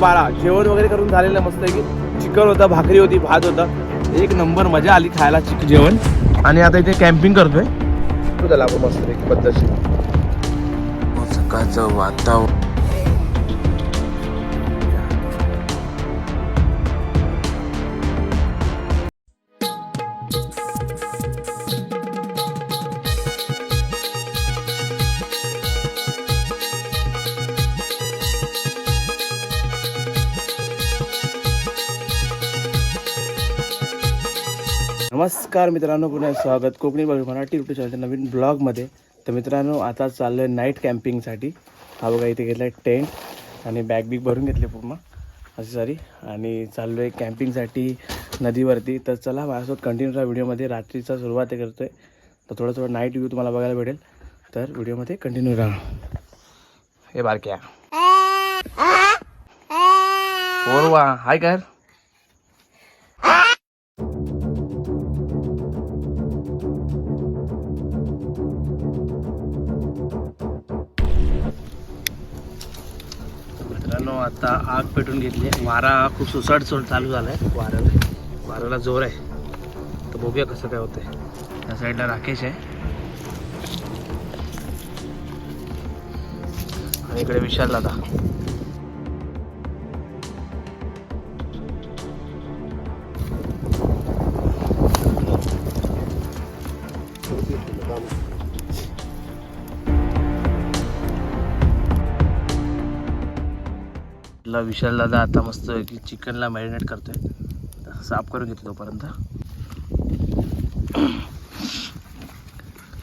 बारा जेवण वगैरे करून झालेलं मस्त की? चिकन होतं भाकरी होती भात होता. एक नंबर मजा आली खायला चिक जेवण. आणि आता इथे कॅम्पिंग करतोय. त्याला आपण मस्त एक पद्धतशीर सकाळचं वातावरण नमस्कार मित्रांनो पुन्हा स्वागत. कोकणी मराठी युट्यूब चॅनलच्या नवीन ब्लॉगमध्ये. तर मित्रांनो आता चाललो आहे नाईट कॅम्पिंगसाठी हा बघा इथे घेतला आहे टेंट आणि बॅग बिग भरून घेतले पूर्ण. अशी सारी आणि चाललो आहे कॅम्पिंगसाठी नदीवरती. तर चला माझ्यासोबत कंटिन्यू राहा व्हिडिओमध्ये. रात्रीचा सुरुवात करतो आहे तर थोडं थोडं नाईट व्ह्यू तुम्हाला बघायला भेटेल. तर व्हिडिओमध्ये कंटिन्यू राहा. हे बारक्या. वा हाय काय आता आग पेटून घेतली आहे. वारा खूप सुसाट सोड चालू आहे वाऱ्याला वाऱ्याला जोर आहे. तर बघूया कसं काय होतंय. त्या साईडला राकेश आहे. आणि इकडे विशाल दादा. आपला विशाल दादा आता मस्त की चिकनला मॅरिनेट करतोय. तर साफ करून घेतलं तोपर्यंत.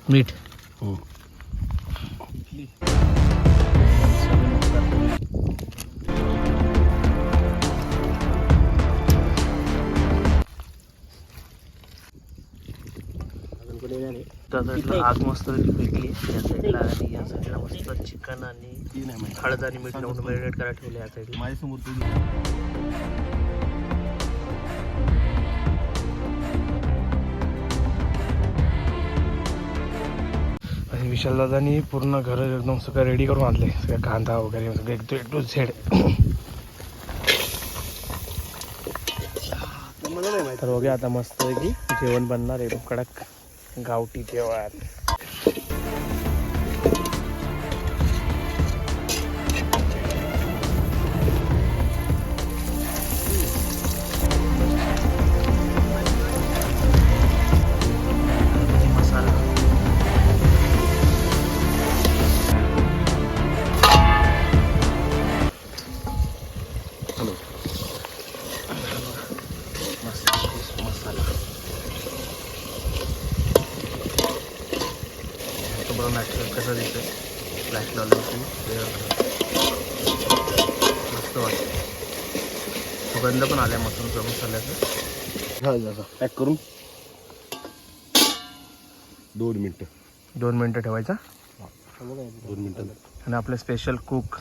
मीठ. त्या साईडला आग मस्त पेटली त्या साईडला आणि या साईडला मस्त चिकन आणि हळद आणि मीठ लावून मॅरिनेट करायला ठेवले या साईडला. माझ्यासमोर आणि विशालदादानी पूर्ण घर एकदम सगळं रेडी करून आणले सगळं कांदा वगैरे सगळं एकदम ए टू झेड तर बघूया आता मस्त की जेवण बनणार एकदम कडक. गावठी जेवण सुगंध पण आल्या मस्त मसाल्याचा पॅक करून. दोन मिनिटं. दोन मिनटं ठेवायचा? दोन मिनिटं. आणि आपले स्पेशल कुक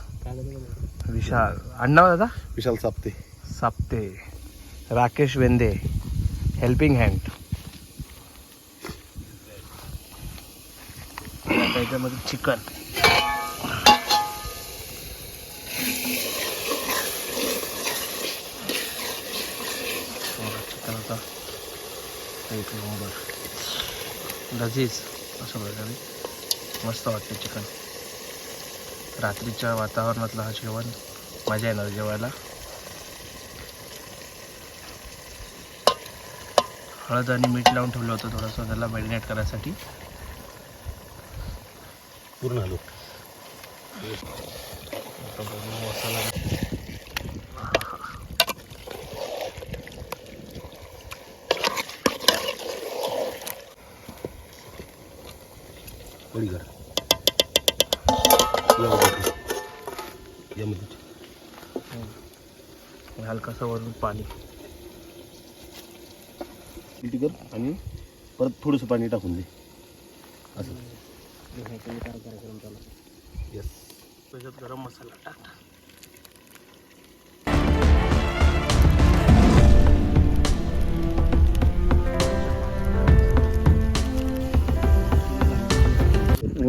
विशाल. अण्णा दादा? विशाल सापते. साप्ते. राकेश वेंदे. हेल्पिंग हँड त्याच्यामध्ये चिकन. चिकन होता. एक नंबर लजीज असं प्रकारे मस्त वाटते चिकन. रात्रीच्या वातावरणातलं हा जेवण मजा येणार जेवायला हळद आणि मीठ लावून ठेवलं होतं थोडंसं त्याला मॅरिनेट करायसाठी. पूर्ण आलो. आता मसाला. वडी कर. यामध्ये हलकासा वरून पाणी. उलटी कर आणि परत थोडंसं पाणी टाकून दे. असं. येस त्याच्यात गरम मसाला टाक.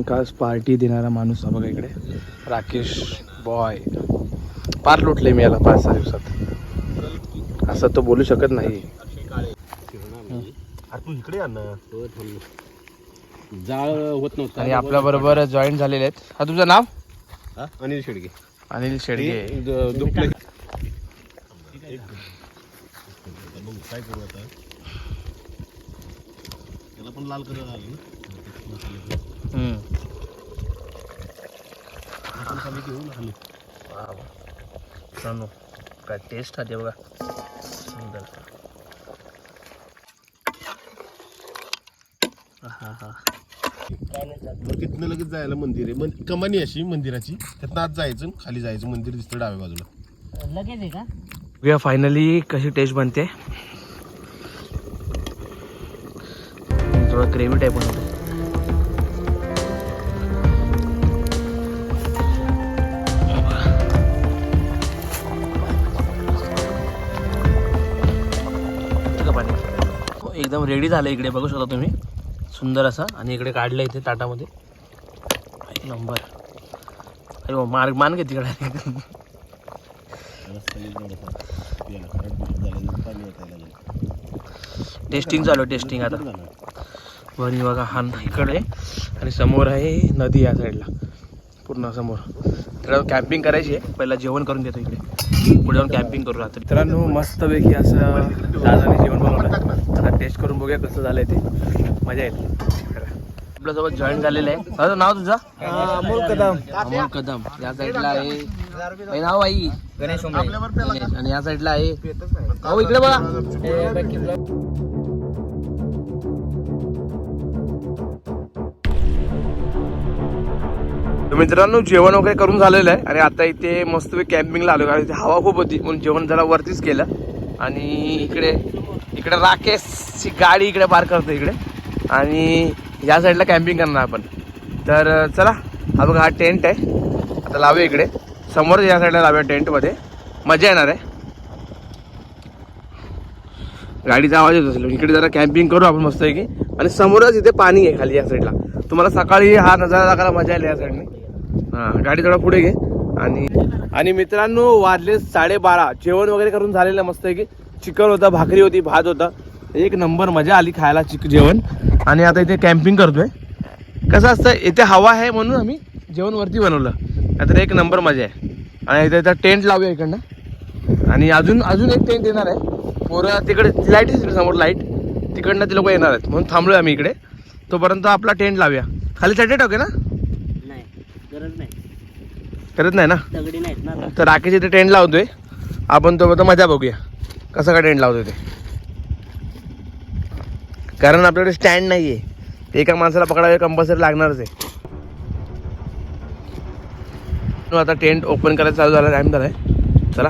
खास पार्टी देणारा माणूस हा बघा इकडे. राकेश बॉय पार लुटले मी याला पाच सहा दिवसात. असं तो बोलू शकत नाही. अरे तू इकडे या ना. जाळ होत नव्हतं. आणि आपल्या बरोबर जॉईन झालेले आहेत. हा तुझं नाव? हा? अनिल शेडगे. अनिल शेडगे. काय करू आता? त्याला पण लाल कलर आला ना? घेऊ ना वा काय टेस्ट आहे बघा सुंदर आहा. मग तिथनं लगेच जायला मंदिर आहे. मन कमानी अशी मंदिराची. त्यातनं आत जायचं खाली जायचं. मंदिर दिसतं डाव्या बाजूला. लगेच आहे का? बघूया फायनली कशी टेस्ट बनते? थोडं ग्रेव्ही टाईप बनवते. एकदम रेडी झालं इकडे. बघू शकता तुम्ही. सुंदर असा. आणि इकडे काढलं इथे ताटामध्ये. एक नंबर अरे हो मार्ग मान घे तिकडे. टेस्टिंग चालू आहे टेस्टिंग आता. वरी बघा हा इकडे. आणि समोर आहे नदी या साईडला पूर्ण समोर. तर कॅम्पिंग करायची आहे. पहिला जेवण करून घेतो इकडे. पुढे जाऊन कॅम्पिंग करू राहतो मित्रांनो मस्तपैकी असं दादाने जेवण बनवलं. टेस्ट करून बघूया कसं झालंय ते. मजा येईल. आपल्यासोबत जॉईन झालेलं आहे. दादा नाव तुझं? अमोल कदम. अमोल कदम. या साईडला आहे. हे नाव आई? गणेश गणेश. आणि या साईडला आहे. हो इकडे बघा. तर मित्रांनो जेवण वगैरे करून झालेलं आहे. आणि आता इथे मस्त कॅम्पिंगला आलो कारण इथे हवा खूप होती. म्हणून जेवण जरा वरतीच केलं. आणि इकडे इकडे राकेशची गाडी इकडे पार्क करतो इकडे. आणि या साईडला कॅम्पिंग करणार आपण. तर चला हा बघा हा टेंट आहे. आता लावूया इकडे. समोर या साईडला लावूया टेंटमध्ये मजा येणार आहे. गाडीचा आवाज येत असेल. इकडे जरा कॅम्पिंग करू आपण मस्त की आणि समोरच इथे पाणी आहे खाली या साईडला तुम्हाला सकाळी हा नजारा दाखवायला मजा येईल या साईडने हां गाडी थोडा पुढे घे. आणि आणि मित्रांनो वाजले साडेबारा. जेवण वगैरे करून झालेलं आहे की चिकन होता भाकरी होती भात होता. एक नंबर मजा आली खायला चिक जेवण. आणि आता इथे कॅम्पिंग करतोय. कसं असतं इथे हवा आहे म्हणून आम्ही जेवण वरती बनवलं. नाहीतर एक नंबर मजा आहे. आणि इथे इथं टेंट लावूया इकडनं. आणि अजून अजून एक टेंट येणार आहे. पोरं तिकडे लाइट समोर लाइट तिकडनं ते लोक येणार आहेत. म्हणून थांबलोय आम्ही इकडे. तोपर्यंत आपला टेंट लावूया. खाली चटई टाकूया ना? नाही गरज नाही. करत नाही ना. तर राकेश इथे टेंट लावतोय. आपण तोपर्यंत मजा बघूया. कसं काय टेंट लावतो ते? कारण आपल्याकडे स्टँड नाही आहे ते एका माणसाला पकडायला कंपल्सरी लागणारच आहे. आता टेंट ओपन करायचं चालू झाला टाईम झाला आहे चला.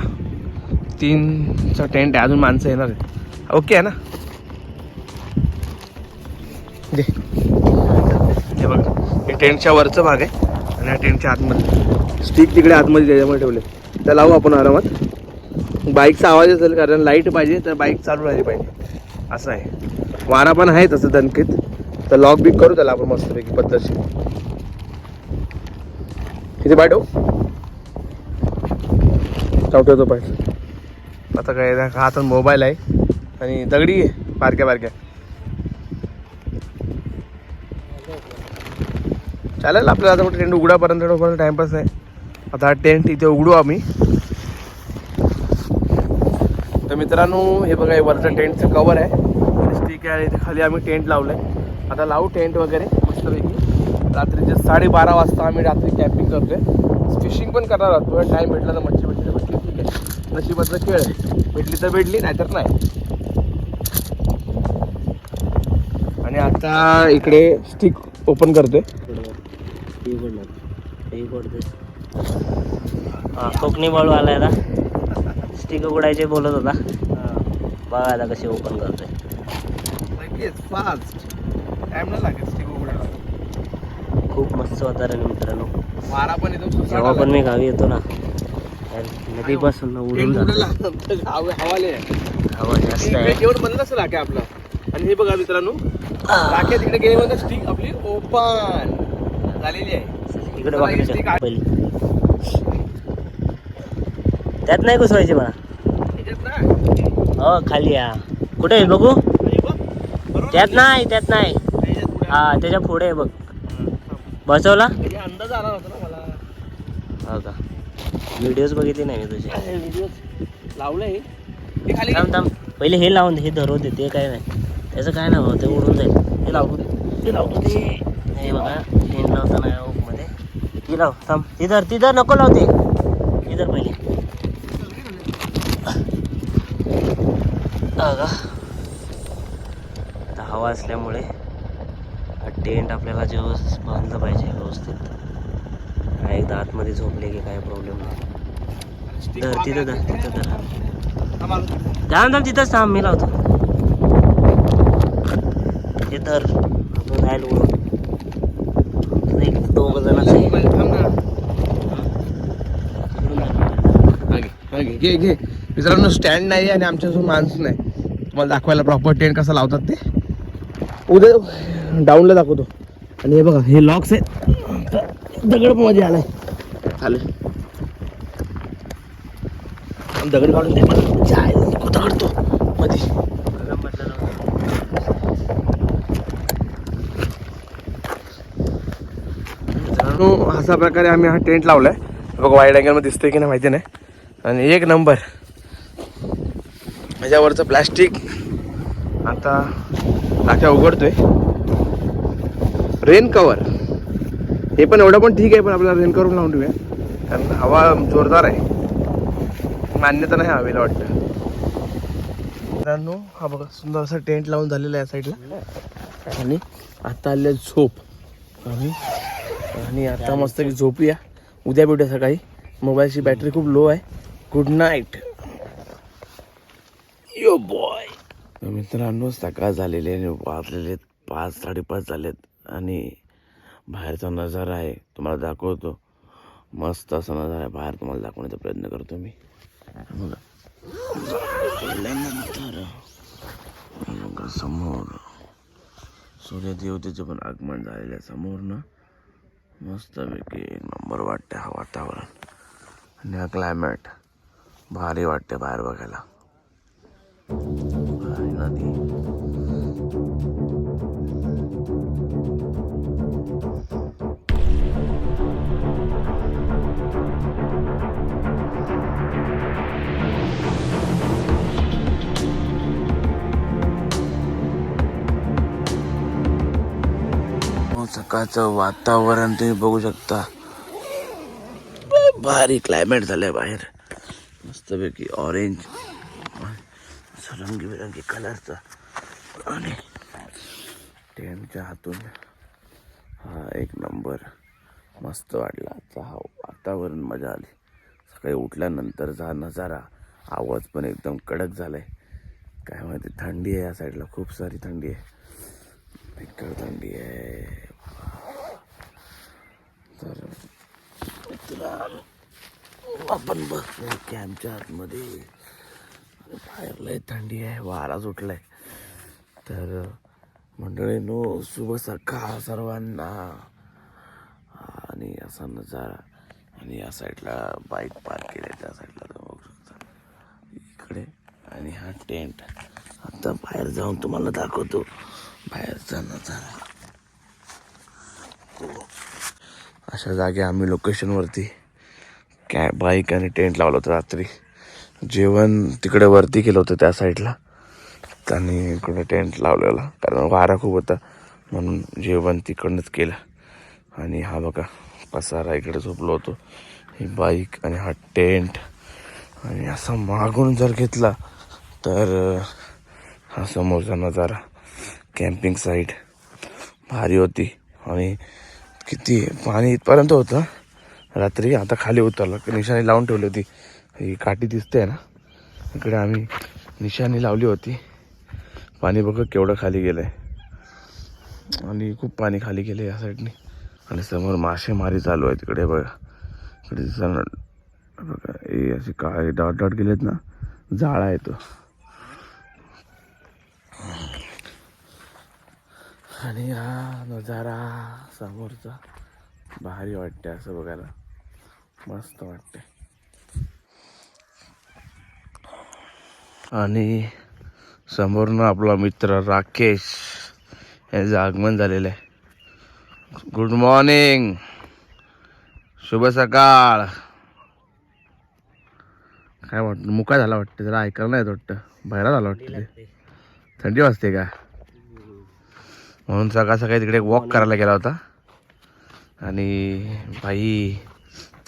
तीनचा टेंट आहे अजून माणसं येणार आहे ओके आहे ना? दे. हे बघा हे टेंटच्या वरचं भाग आहे आणि हा टेंटच्या आतमध्ये. स्टिक तिकडे आतमध्ये त्याच्यामध्ये ठेवले त्या लावू आपण आरामात. बाईकचा आवाज असेल कारण लाइट पाहिजे तर बाईक चालू राहिली पाहिजे. असं आहे. वारा पण आहे तसं दणकीत. तर लॉक बिक करू त्याला आपण मस्तपैकी पद्धतशीर किती पाठवू ठेवू? ठेवतो पाहिजे आता काय हा हातात मोबाईल आहे. आणि दगडी आहे बारक्या बारक्या. चालेल आपल्याला आता कुठे टेंट उघडापर्यंत टाईमपास टाइमपास आहे. आता हा टेंट इथे उघडू आम्ही. मित्रांनो हे बघा हे वरचं टेंटचं कवर आहे. स्टिक आहे इथे खाली आम्ही टेंट लावलंय. आता लावू टेंट वगैरे मस्तपैकी. रात्रीचे साडेबारा वाजता आम्ही रात्री कॅम्पिंग आहे फिशिंग पण करणार आहोत थोडा टाईम भेटला तर मच्छी भेटली तर भेटली ठीक आहे. नशिबाचा खेळ आहे. भेटली तर भेटली नाही तर नाही. आणि आता इकडे स्टिक ओपन करतोय. हे पडलं. हे पडतंय. हा, कोकणी बळू आलाय स्टिक उघडायचे बोलत होता. बघा आता कसे ओपन करतोय. लगेच फास्ट टाइम नाही लागेल स्टिक उघडायला. खूप मस्त वातावरण आहे मित्रांनो. वारा पण एकदम जेव्हा पण मी गावी येतो ना नदीपासून ना उडून जातो. हवाले. हवा जास्त आहे. जेवण बनलं असं राख्या आपलं. आणि हे बघा मित्रांनो राख्या तिकडे गेल्यावर स्टिक आपली ओपन झालेली आहे. इकडे बघा पहिली त्यात नाही घुसवायची मला हो खाली या. कुठे आहे बघू? त्यात नाही त्यात नाही. हा त्याच्या पुढे बघ. बसवला? अंदाज आला होता ना मला. हो का? व्हिडिओज बघितले नाही मी तुझे. व्हिडिओ लावलंय. ते खाली थांब थांब. पहिले हे लावून दे हे धरू दे ते काय नाही. त्याचं काय नाही भाऊ ते उडून जाईल. हे लावतो ते. लावतो ते. हे बघा लावताना मध्ये ती लाव थांब. ती धर ती धर नको लावते ती धर पहिले हा का आता हवा असल्यामुळे हा टेंट आपल्याला जेव्हा बांधलं पाहिजे व्यवस्थित. एकदा आतमध्ये झोपले की काय प्रॉब्लेम नाही. तर तिथं धर तिथं धर. थांब थांब तिथंच थांब मी लावतो. हे धर आपण जाईल उडून एक दोघ जण घे घे. मित्रांनो स्टँड नाही आणि आमच्यासमोर माणसं नाही. तुम्हाला दाखवायला प्रॉपर टेंट कसा लावतात ते. उद्या डाऊनला दाखवतो. आणि हे बघा हे लॉक्स आहेत दगडमध्ये आलाय. चालेल. दगड काढून दे. मला जाय, नको दगड तो. मध्ये अशा प्रकारे आम्ही हा टेंट लावलाय. बघा वाईड अँगलमध्ये दिसतोय की नाही माहिती नाही. आणि एक नंबर ह्याच्यावरचं प्लॅस्टिक. आता टाक्या उघडतोय. रेन कवर हे पण एवढं पण ठीक आहे पण आपल्याला रेन कवर लावून ठेवूया कारण हवा जोरदार आहे. मान्यता नाही हवेला वाटतं. मित्रांनो हा बघा सुंदर असा टेंट लावून झालेला आहे या साईडला आणि आता आले झोप. आम्ही आणि आता मस्त की झोपूया उद्या भेटूया सकाळी. मोबाईलची बॅटरी खूप लो आहे. गुड नाईट यो बॉय मित्रांनो सकाळ झालेली आहे आणि वाजलेले आहेत पाच साडेपाच झालेत आणि बाहेरचा नजारा आहे तुम्हाला दाखवतो. मस्त असा नजारा आहे बाहेर तुम्हाला दाखवण्याचा प्रयत्न करतो मी. बघा. नंतर बघा समोर. सूर्यदेवतेचं पण आगमन झालेलं आहे समोर ना. मस्तपैकी एक नंबर वाटते हा वातावरण. आणि हा क्लायमेट भारी वाटते बाहेर बघायला. नदी सकाळचं वातावरण तुम्ही बघू शकता. भारी क्लायमेट झालंय बाहेर. मस्तपैकी ऑरेंज रंगीबेरंगी कलरचा म्हणजे आणि त्यांच्या हातून हा एक नंबर मस्त वाटला आजचा हा वातावरण मजा आली. सकाळी उठल्यानंतरचा नजारा. आवाज पण एकदम कडक झाला आहे काय माहिती थंडी आहे या साईडला खूप सारी थंडी आहे. भयंकर थंडी आहे. तर मित्रांनो, आपण बसलो कॅम्पच्या आतमध्ये बाहेर लय थंडी आहे वारा सुटलाय. तर मंडळी नो शुभ सकाळ सर्वांना. आणि असा नजारा. आणि या साईडला बाईक पार्क केली त्या साईडला तुम्ही बघू शकता. इकडे आणि हा टेंट. आता बाहेर जाऊन तुम्हाला दाखवतो. बाहेरचा नजारा. हो. अशा जागी आम्ही लोकेशनवरती कॅ बाईक आणि टेंट लावलं होतं रात्री. जेवण तिकडे वरती केलं होतं त्या साईडला. आणि इकडे टेंट लावलेला. कारण वारा खूप होता. म्हणून जेवण तिकडनंच केलं. आणि हा बघा पसारा इकडे झोपलो होतो. ही बाईक आणि हा टेंट आणि असा मागून जर घेतला तर हा समोरचा नजारा कॅम्पिंग साईट भारी होती. आणि किती पाणी इथपर्यंत होतं. रात्री आता खाली उतरलं. निशाणी लावून ठेवली होती. ही काठी दिसते ना इकडे आम्ही निशाणी लावली होती. पाणी बघ केवढं खाली गेलं आहे आणि खूप पाणी खाली गेलं या साईडने. आणि समोर मासेमारी चालू आहे तिकडे बघा. इकडे बघा हे असे काळे डॉट डॉट गेलेत ना जाळा येतो आणि हा नजारा समोरचा. भारी वाटते असं बघायला. मस्त वाटते आणि समोरनं आपला मित्र राकेश. याचं आगमन झालेलं आहे. गुड मॉर्निंग शुभ सकाळ. काय वाटतं मुका झाला वाटतं जरा ऐकायला नाही वाटतं. बाहेर झाला वाटतं ते. थंडी वाजते का? म्हणून सकाळ सकाळी तिकडे वॉक करायला गेला होता. आणि भाई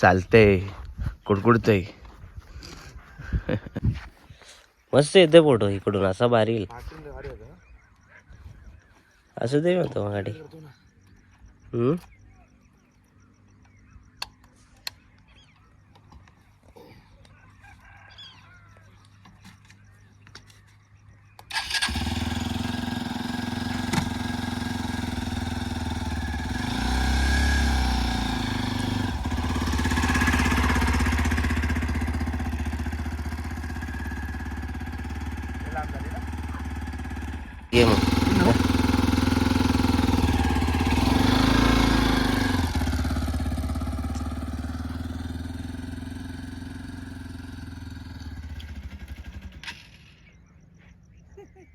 चालते कुडकुडते मस्त येते फोटो इकडून असा भारी येईल. असं ते म्हणतो मग गाडी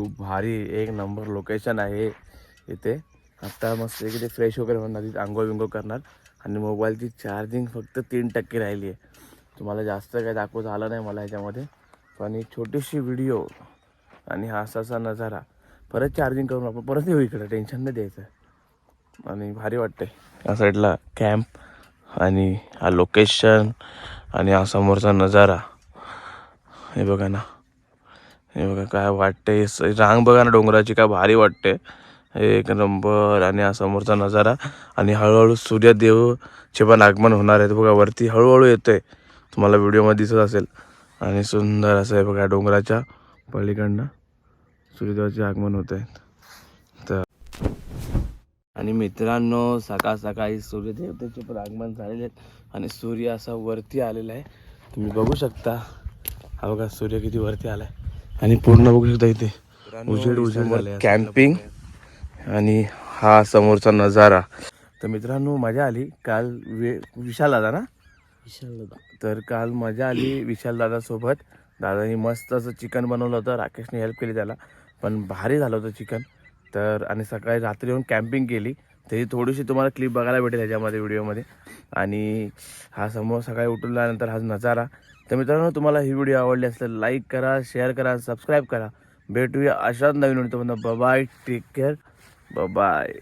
खूप भारी एक नंबर लोकेशन आहे इथे. आता मस्त इकडे फ्रेश वगैरे होणार तिथे आंघोळ बिंघोळ करणार. आणि मोबाईलची चार्जिंग फक्त तीन टक्के राहिली आहे. तुम्हाला जास्त काही दाखवत आलं नाही मला ह्याच्यामध्ये. पण एक छोटीशी व्हिडिओ आणि हा असा असा नजारा. परत चार्जिंग करून आपण परत येऊ इकडे टेन्शन नाही द्यायचं. आणि भारी वाटते या साईडला कॅम्प आणि हा लोकेशन आणि हा समोरचा नजारा. हे बघा ना. हे बघा काय वाटते स- रांग बघा ना डोंगराची काय भारी वाटते एक नंबर आणि हा समोरचा नजारा. आणि हळूहळू सूर्यदेवचे पण आगमन होणार आहे. बघा वरती हळूहळू येतोय. तुम्हाला व्हिडिओमध्ये दिसत असेल. आणि सुंदर असं आहे बघा डोंगराच्या पलीकडनं सूर्यदेवाचे आगमन होत आहे. तर आणि मित्रांनो सकाळ सकाळी सूर्यदेवतेचे पण आगमन झालेले आहेत. आणि सूर्य असा वरती आलेला आहे. तुम्ही बघू शकता. हा बघा सूर्य किती वरती आला आहे आणि पूर्ण बघू शकता इथे. उजेड उजेड कॅम्पिंग आणि हा समोरचा नजारा. तर मित्रांनो मजा आली. काल वे विशाल दादा ना? विशाल दादा. तर काल मजा आली विशाल दादासोबत. दादानी मस्त असं चिकन बनवलं होतं. राकेशने हेल्प केली त्याला. पण भारी झालं होतं चिकन. तर आणि सकाळी रात्री येऊन कॅम्पिंग केली. त्याची थोडीशी तुम्हाला क्लिप बघायला भेटेल ह्याच्यामध्ये व्हिडिओमध्ये. आणि हा समोर सकाळी उठल्यानंतर हा नजारा. तर मित्रांनो तुम्हाला ही व्हिडिओ आवडली असेल लाईक करा शेअर करा सबस्क्राईब करा. भेटूया अशाच नवीन तोपर्यंत. Bye take care bye